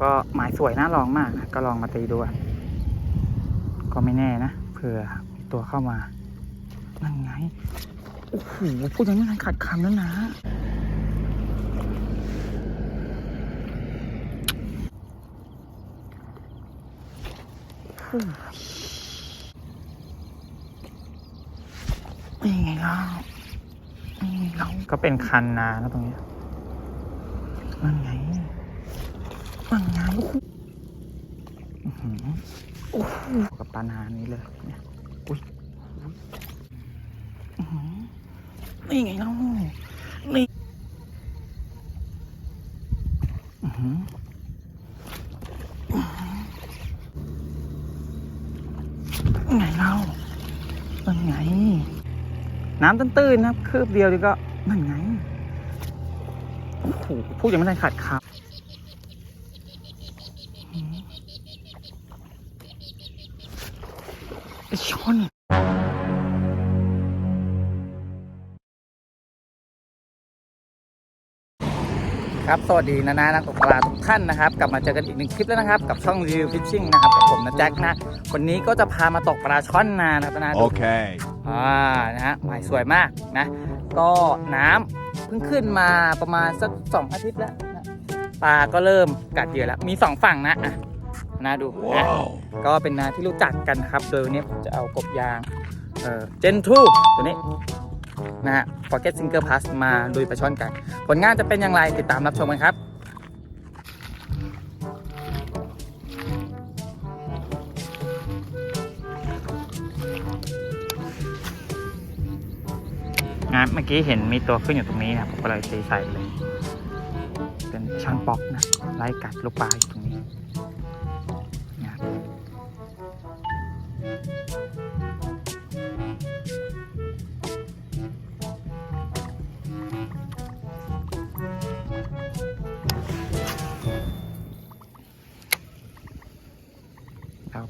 ก็หมายสวยน่าลองมากนะก็ลองมาตีดูก็ไม่แน่นะเผื่อมีตัวเข้ามานั่นไงโอ้โหพูดยังไม่ทันขาดคำแล้วนะนี่ไงเล่านี่ไงเราก็เป็นคันนาแล้วตรงนี้นั่นไง นั่นไงโอ้โหอื้อหือโอ้โหกับปลานานี้เลยเนี่ยอุ้ยอื้อหือนี่ไงเล่านี่อื้อหืออื้อหือไงเล่านั่นไง น้ำตื้นๆนะครับคืบเดียวดีก็นั่นไงโอ้โหพูดยังไม่ทันขาดคำ ครับ สวัสดีนะนะนักตกปลาทุกท่านนะครับ กลับมาเจอกันอีกหนึ่งคลิปแล้วนะครับ กับช่องรีวิวฟิชชิ่งนะครับกับผมนะแจ็คนะวันนี้ก็จะพามาตกปลาช่อนนานะครับนะดู Okay. อ่านะฮะหมายสวยมากนะ ก็น้ำเพิ่งขึ้นมาประมาณสักสองอาทิตย์แล้วนะปลาก็เริ่มกัดเหยื่อแล้ว มีสองฝั่งนะอะนาดูนะ Wow. ก็เป็นนาที่รู้จักกันนะครับ โดยวันนี้ผมจะเอากบยางเอ่อเจนทูตัวนี้ นะฮะ Pocket Single Plus มาลุยปลาช่อนกัน ผลงานจะเป็นอย่างไรติดตามรับชมกันครับงานเมื่อกี้เห็นมีตัวขึ้นอยู่ตรงนี้นะครับผมก็เลยตีใส่เลย เป็นช่อนป๊อกนะไล่กัดลูกปลาอยู่ตรงนี้นะ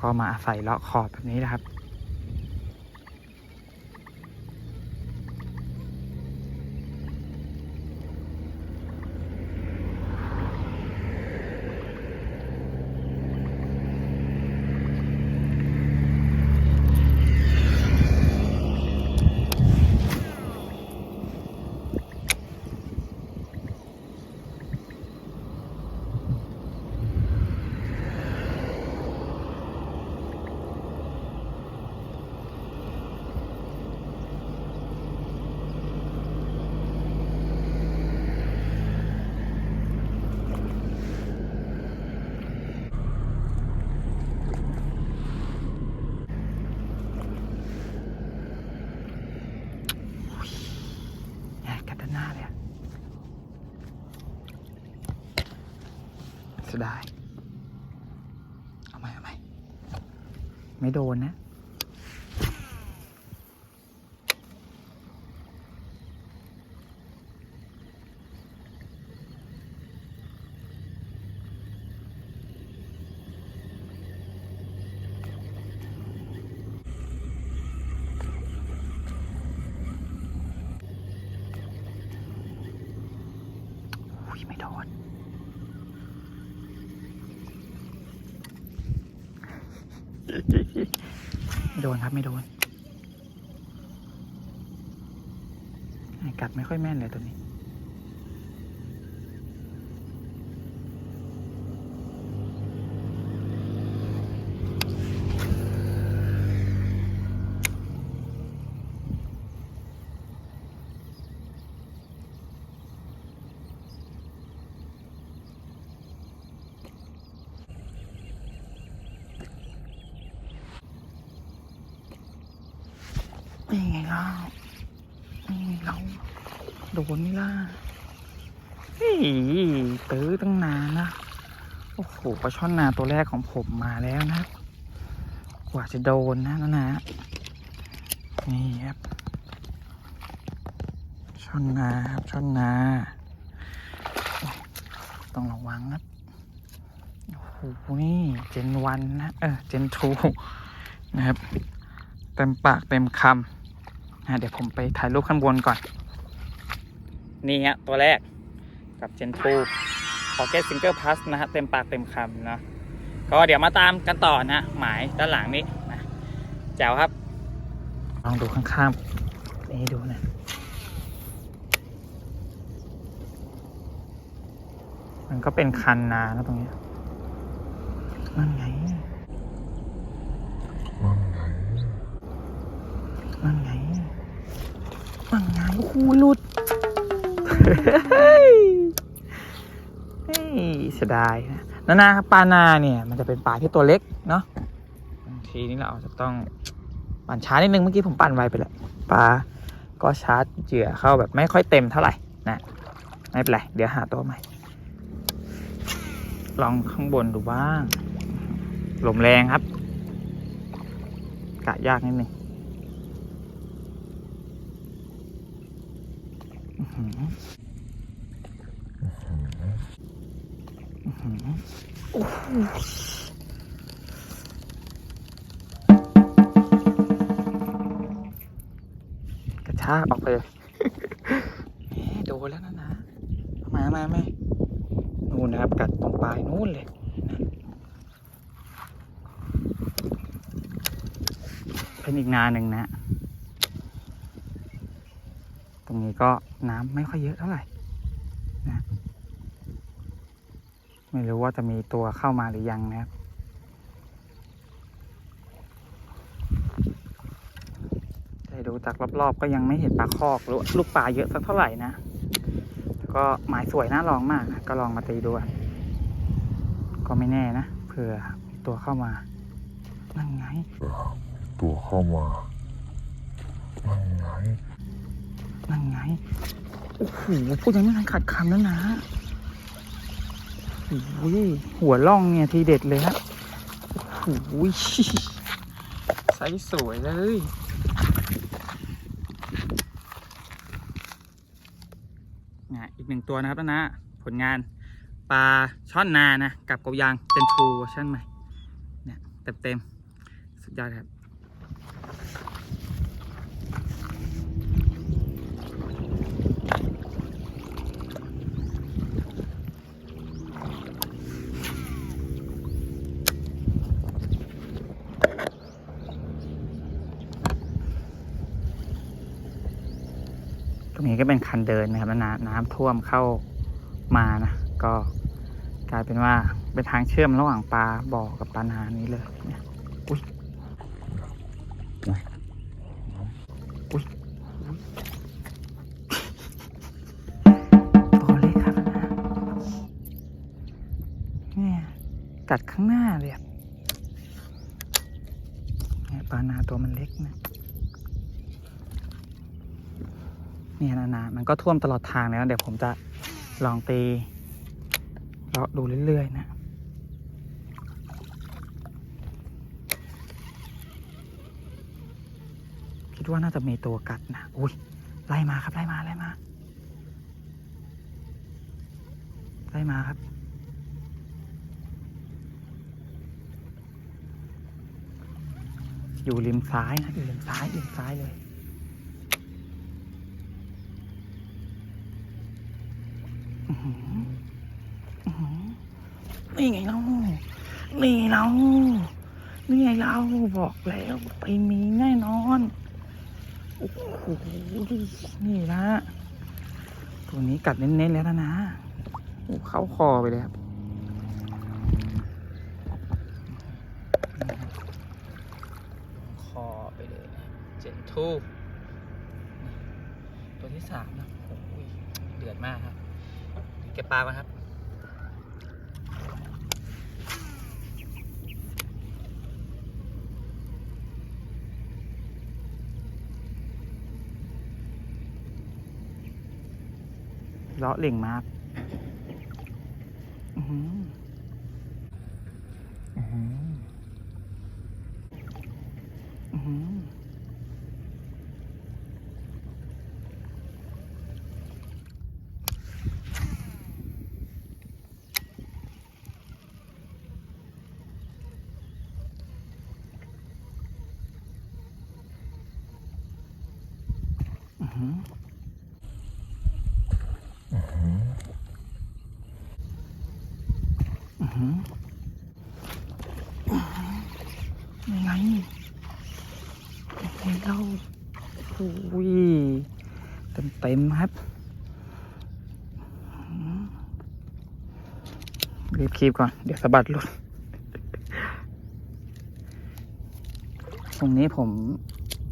ก็มาอาศัยเลาะขอบแบบนี้นะครับ เสียดายเอาไหมเอาไหมไม่โดนนะอุ้ยไม่โดน ไม่โดนครับไม่โดนไอ้กัดไม่ค่อยแม่นเลยตัวนี้ไงล่ะนี่ไงเรา โดนนี่ล่ะเฮ้ยตื้อตั้งนานนะ โอ้โหปลาช่อนนาตัวแรกของผมมาแล้วนะ กว่าจะโดนนะนะนะ นี่ครับ ช่อนนาครับช่อนนา ต้องระวังครับ โอ้โห นี่เจนวันนะ เออ เจนทูนะครับ เต็มปากเต็มคำนะเดี๋ยวผมไปถ่ายรูปข้างบนก่อน นี่ฮะตัวแรกกับเจนทูขอเกตซิงเกิลพัสนะฮะเต็มปากเต็มคำเนาะก็เดี๋ยวมาตามกันต่อนะหมายด้านหลังนี้นะแจ๋วครับลองดูข้างๆนี่ดูนะมันก็เป็นคันนาแล้วตรงนี้ยนั่นไงนั่นไงนั่นไงโอ้โหลุด เฮ้ยเสียดายนะนานาครับปลานาเนี่ยมันจะเป็นปลาที่ตัวเล็กเนาะบางทีนี่เราจะต้องปั่นช้านิดนึงเมื่อกี้ผมปั่นไวไปแล้วปลาก็ชาร์จเหยื่อเข้าแบบไม่ค่อยเต็มเท่าไหร่นะไม่เป็นไรเดี๋ยวหาตัวใหม่ ลองข้างบนดูบ้างลมแรงครับ กะยากนิดนึงอื้อหืออื้อหือ โอ้โหกระชากออกไปเลยโดนแล้วนะนะเอามามาไหมนู่นนะครับ กัดตรงปลายนู่นเลย เป็นอีกนาหนึ่งนะ ตรงนี้ก็น้ำไม่ค่อยเยอะเท่าไหร่นะไม่รู้ว่าจะมีตัวเข้ามาหรือยังนะครับแต่ดูจากรอบๆก็ยังไม่เห็นปลาคอกหรือลูกปลาเยอะสักเท่าไหร่นะก็หมายสวยน่าลองมากนะก็ลองมาตีดูก็ไม่แน่นะเผื่อตัวเข้ามา นั่นไง ตัวเข้ามานั่นไง นั่นไง โอ้โหพูดยังไม่ทันขาดคำแล้วนะโอ้โหหัวล่องเนี่ยทีเด็ดเลยฮะโอ้โหไซส์สวยเลยนะอีกหนึ่งตัวนะครับนะ ผลงานปลาช่อนนานะ กับกบยางเจนทูเวอร์ชันใหม่เนี่ยเต็มๆสุดยอดครับ นี้ก็เป็นคันเดินนะครับแล้วน้ำน้ำท่วมเข้ามานะก็กลายเป็นว่าเป็นทางเชื่อมระหว่างปลาบ่อกับปลานานี้เลยเนี่ยอุ้ยอุ้ยอุ้ยตัวเล็กครับนะเนี่ยกัดข้างหน้าเลยอะเนี่ยปลานาตัวมันเล็กนะ เนี่ยนะนะมันก็ท่วมตลอดทางแล้วเดี๋ยวผมจะลองตีเลาะดูเรื่อยๆนะคิดว่าน่าจะมีตัวกัดนะอุ้ยไล่มาครับไล่มาไล่มาไล่มาครับอยู่ริมซ้ายนะอยู่ริมซ้ายริมซ้ายเลย อื้อหืออื้อหือ นี่ไงเรานี่เรานี่ไงเราบอกแล้วไปมีแน่นอน โอ้โหนี่ละตัวนี้กัดเน้นๆแล้วนะโอ้เข้าคอไปเลยครับคอไปเลยเจนทูตัวที่สามนะโอ้ยเดือดมากครับ ก็บปลาก่อนครับ เลาะเหล่งมาก อือหืออือหืออือหืออือหือ อ หือ ยังไงยังไงเราโอ้ยเต็มเต็มๆครับอื้อหือรีบคีบก่อน เดี๋ยวสะบัดหลุด ตรงนี้ผม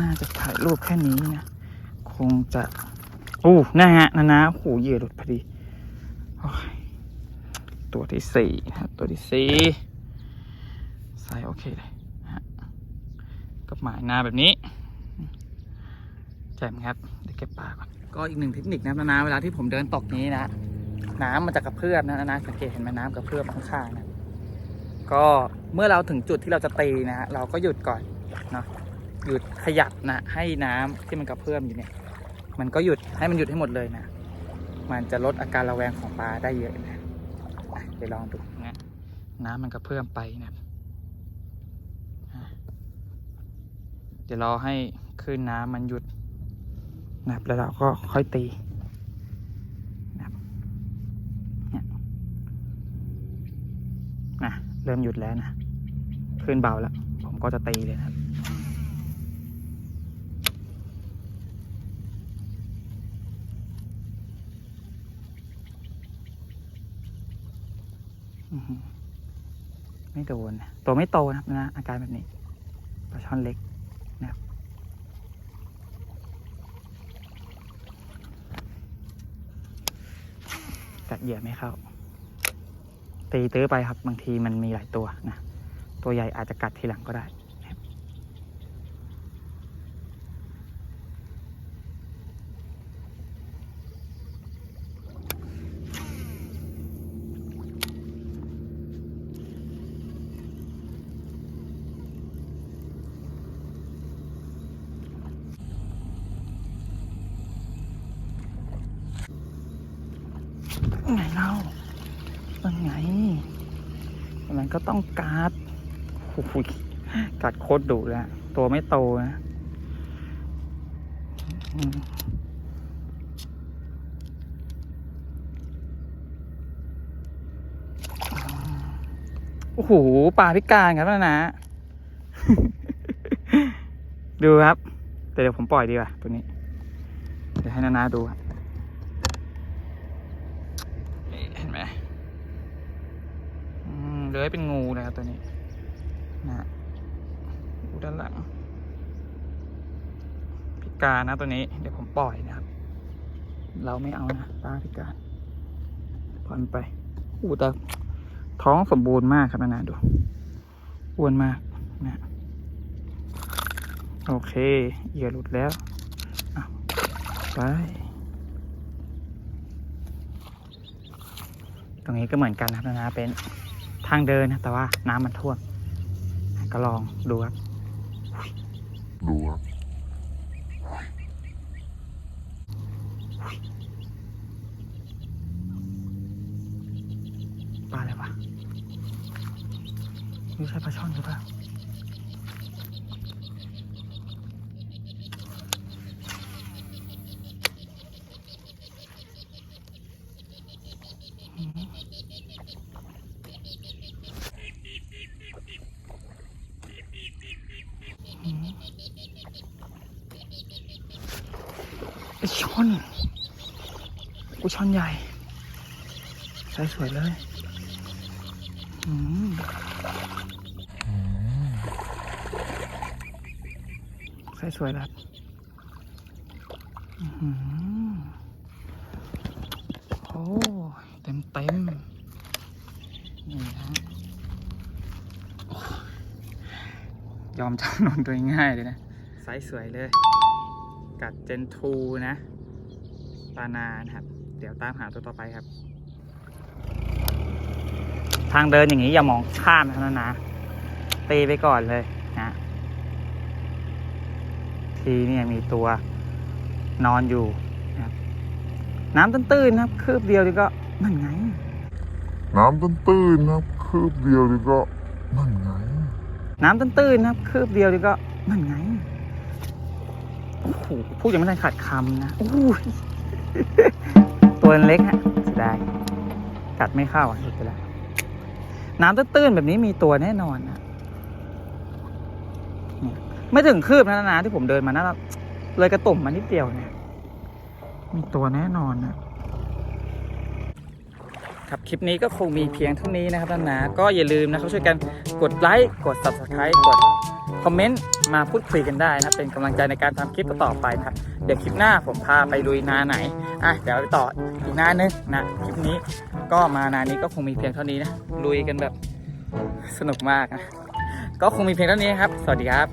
น่าจะถ่ายรูปแค่นี้นะ คงจะอู้นะฮะนะนะโอ้หเหยื่อหลุดพอดีตัวที่สี่นะครับตัวที่สี่ใส่โอเคเลยนะฮะกับหมายหน้าแบบนี้แจ่มครับเดี๋ยวเก็บปลาก่อนก็อีกหนึ่งเทคนิคนะนะนะเวลาที่ผมเดินตกนี้นะน้ำมันจะกระเพื่อมนะนะนะสังเกตเห็นไหมน้ำกระเพื่อมข้างๆนะก็เมื่อเราถึงจุดที่เราจะตีนะฮะเราก็หยุดก่อนเนาะหยุดขยับนะให้น้ำที่มันกระเพื่อมอยู่เนี่ย มันก็หยุดให้มันหยุดให้หมดเลยนะ มันจะลดอาการระแวงของปลาได้เยอะนะอะเดี๋ยวลองดูนะน้ำมันกระเพื่มไปนะเดี๋ยวรอให้คลื่นน้ำมันหยุดนะแล้วเราก็ค่อยตีนะเนี่ยนะเริ่มหยุดแล้วนะคลื่นเบาแล้ว ผมก็จะตีเลยนะครับ อื้อหือ ไม่โดนนะตัวไม่โตนะครับนะอาการแบบนี้ปลาช่อนเล็กนะครับกัดเหยื่อไม่เข้า ตีตื้อไปครับบางทีมันมีหลายตัวนะ ตัวใหญ่อาจจะกัดทีหลังก็ได้นะครับ ไงเล่าเป็นไง มันก็ ต้องการ์ดโอ้โหกัดโคตรดุเลยตัวไม่โตนะโอ้โหปลาพิการครับนะนะ ดูครับ แต่เดี๋ยวผมปล่อยดีกว่าตัวนี้ เดี๋ยวให้นานาดูครับ นี่เห็นไหมอืม เลื้อยเป็นงูเลยครับตัวนี้นะดูด้านหลังพิการนะตัวนี้ เดี๋ยวผมปล่อยนะครับ เราไม่เอานะป้าพิการปล่อยมันไปอู้แต่ท้องสมบูรณ์มากครับนะนดูอ้วนมากนะโอเคเหยื่อหลุดแล้วไปตรงนี้ก็เหมือนกันครับนะเป็น ทางเดินนะแต่ว่าน้ำมันท่วมก็ลองดูครับ ดูครับปลาอะไรวะไม่ใช่ปลาช่อนหรือเปล่า อช่อนกูช่อนใหญ่ใส่สวยเลยอืมใส่สวยแล้วอื้อหือโอ้เต็มเต็มนี่ฮะยอมจำนนตัวง่ายเลยนะไซส์สวยเลย กัดเจนทูนะ ปานานะครับ เดี๋ยวตามหาตัวต่อไปครับ ทางเดินอย่างนี้อย่ามองข้ามนะครับนะตีไปก่อนเลยนะทีเนี่ยมีตัวนอนอยู่นะครับ น้ำตื้นๆนะครับ คืบเดียวนี่ก็นั่นไง น้ำตื้นๆนะครับ คืบเดียวนี่ก็นั่นไง น้ำตื้นๆนะครับ คืบเดียวนี่ก็นั่นไงโอ้โหพูดยังไม่ทันขาดคำนะโอ้ย ตัวเล็กฮะเสียดายกัดไม่เข้าอะหลุดไปแล้วน้ำตื้นๆแบบนี้มีตัวแน่นอนนะไม่ถึงคืบนะนะที่ผมเดินมานะเลยกระตุ่มมานิดเดียวเนี่ย มีตัวแน่นอนนะครับคลิปนี้ก็คงมีเพียงเท่านี้นะครับท่านะก็อย่าลืมนะครับช่วยกันกดไลค์กด subscribe กดคอมเมนต์มาพูดคุยกันได้นะ เป็นกำลังใจในการทำคลิปต่อไปนะครับ เดี๋ยวคลิปหน้าผมพาไปลุยนาไหนอะเดี๋ยวไปต่ออีกนานึงนะคลิปนี้ก็มานานี้ก็คงมีเพียงเท่านี้นะลุยกันแบบสนุกมากนะก็คงมีเพียงเท่านี้ครับ สวัสดีครับ